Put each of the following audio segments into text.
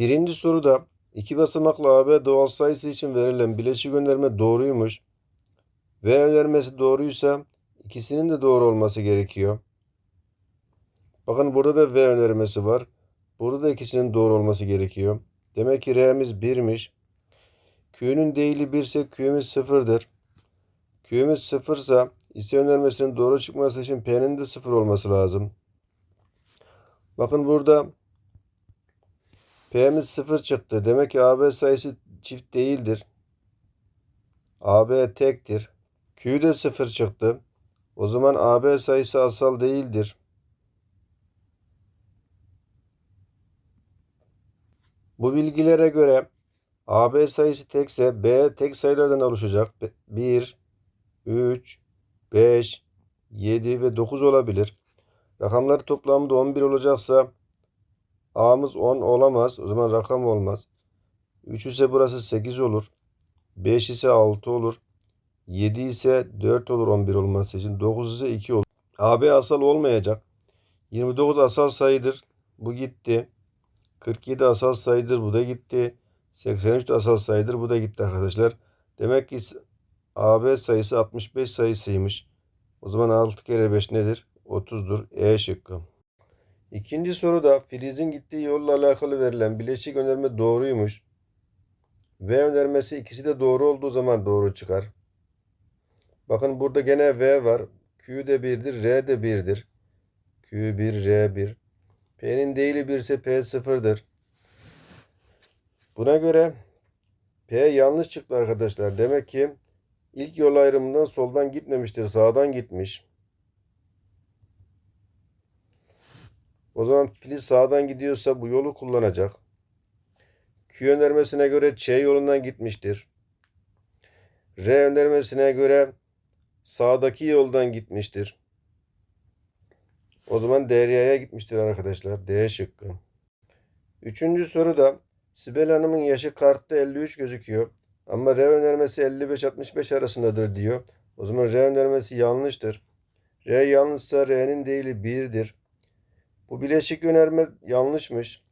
Birinci soruda iki basamaklı AB doğal sayısı için verilen bileşik önerme doğruymuş. V önermesi doğruysa ikisinin de doğru olması gerekiyor. Bakın burada da V önermesi var. Burada da ikisinin doğru olması gerekiyor. Demek ki R'miz 1'miş. Q'nun değili 1 ise Q'miz 0'dır. Q'miz 0 ise ise önermesinin doğru çıkması için P'nin de 0 olması lazım. Bakın burada P'miz 0 çıktı. Demek ki AB sayısı çift değildir. AB tektir. Q de 0 çıktı. O zaman AB sayısı asal değildir. Bu bilgilere göre AB sayısı tekse B tek sayılardan oluşacak. 1, 3, 5, 7 ve 9 olabilir. Rakamlar toplamında 11 olacaksa A'mız 10 olamaz. O zaman rakam olmaz. 3 ise burası 8 olur. 5 ise 6 olur. 7 ise 4 olur 11 olması için. 9 ise 2 olur. AB asal olmayacak. 29 asal sayıdır. Bu gitti. 47 asal sayıdır. Bu da gitti. 83 de asal sayıdır. Bu da gitti arkadaşlar. Demek ki AB sayısı 65 sayısıymış. O zaman 6 kere 5 nedir? 30'dur. E şıkkı. İkinci soruda Filiz'in gittiği yolla alakalı verilen bileşik önerme doğruymuş. V önermesi ikisi de doğru olduğu zaman doğru çıkar. Bakın burada gene V var. Q de 1'dir. R de 1'dir. Q1, R1. P'nin değili 1 ise P 0'dır. Buna göre P yanlış çıktı arkadaşlar. Demek ki ilk yol ayrımından soldan gitmemiştir. Sağdan gitmiş. O zaman filiz sağdan gidiyorsa bu yolu kullanacak. Q önermesine göre Ç yolundan gitmiştir. R önermesine göre sağdaki yoldan gitmiştir. O zaman Derya'ya gitmiştir arkadaşlar. D şıkkı. Üçüncü soruda Sibel Hanım'ın yaşı kartta 53 gözüküyor. Ama R önermesi 55-65 arasındadır diyor. O zaman R önermesi yanlıştır. R yanlışsa R'nin değili 1'dir. Bu bileşik önerme yanlışmış.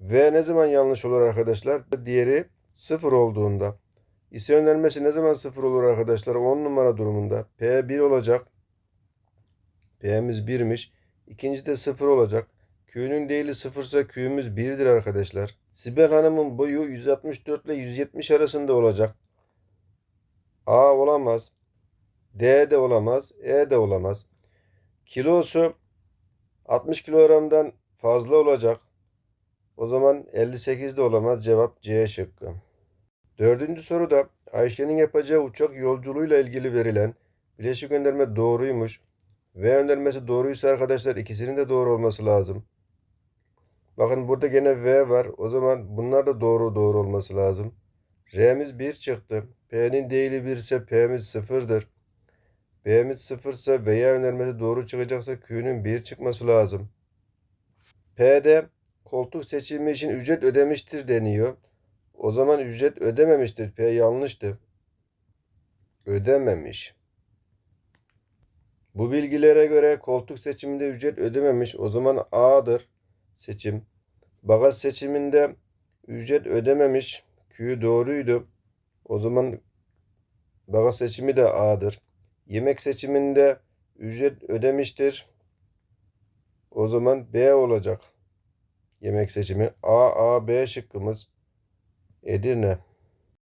V ne zaman yanlış olur arkadaşlar? Diğeri 0 olduğunda. İse önermesi ne zaman 0 olur arkadaşlar? 10 numara durumunda. P 1 olacak. P'miz 1'miş. İkinci de 0 olacak. Q'nun değili 0 ise Q'müz 1'dir arkadaşlar. Sibel Hanım'ın boyu 164 ile 170 arasında olacak. A olamaz. D de olamaz. E de olamaz. Kilosu 60 kilogramdan fazla olacak. O zaman 58 de olamaz. Cevap C şıkkı. Dördüncü soruda Ayşe'nin yapacağı uçak yolculuğuyla ilgili verilen bileşik gönderme doğruymuş. V önermesi doğruysa arkadaşlar ikisinin de doğru olması lazım. Bakın burada gene V var. O zaman bunlar da doğru doğru olması lazım. R'miz 1 çıktı. P'nin değili 1 ise P'miz 0'dır. B'miz 0 ise V'ye önermesi doğru çıkacaksa Q'nun 1 çıkması lazım. P'de koltuk seçimi için ücret ödemiştir deniyor. O zaman ücret ödememiştir. P yanlıştı. Ödememiş. Bu bilgilere göre koltuk seçiminde ücret ödememiş. O zaman A'dır seçim. Bagaj seçiminde ücret ödememiş. Q doğruydu. O zaman bagaj seçimi de A'dır. Yemek seçiminde ücret ödemiştir. O zaman B olacak. Yemek seçimi A, A, B şıkkımız Edirne.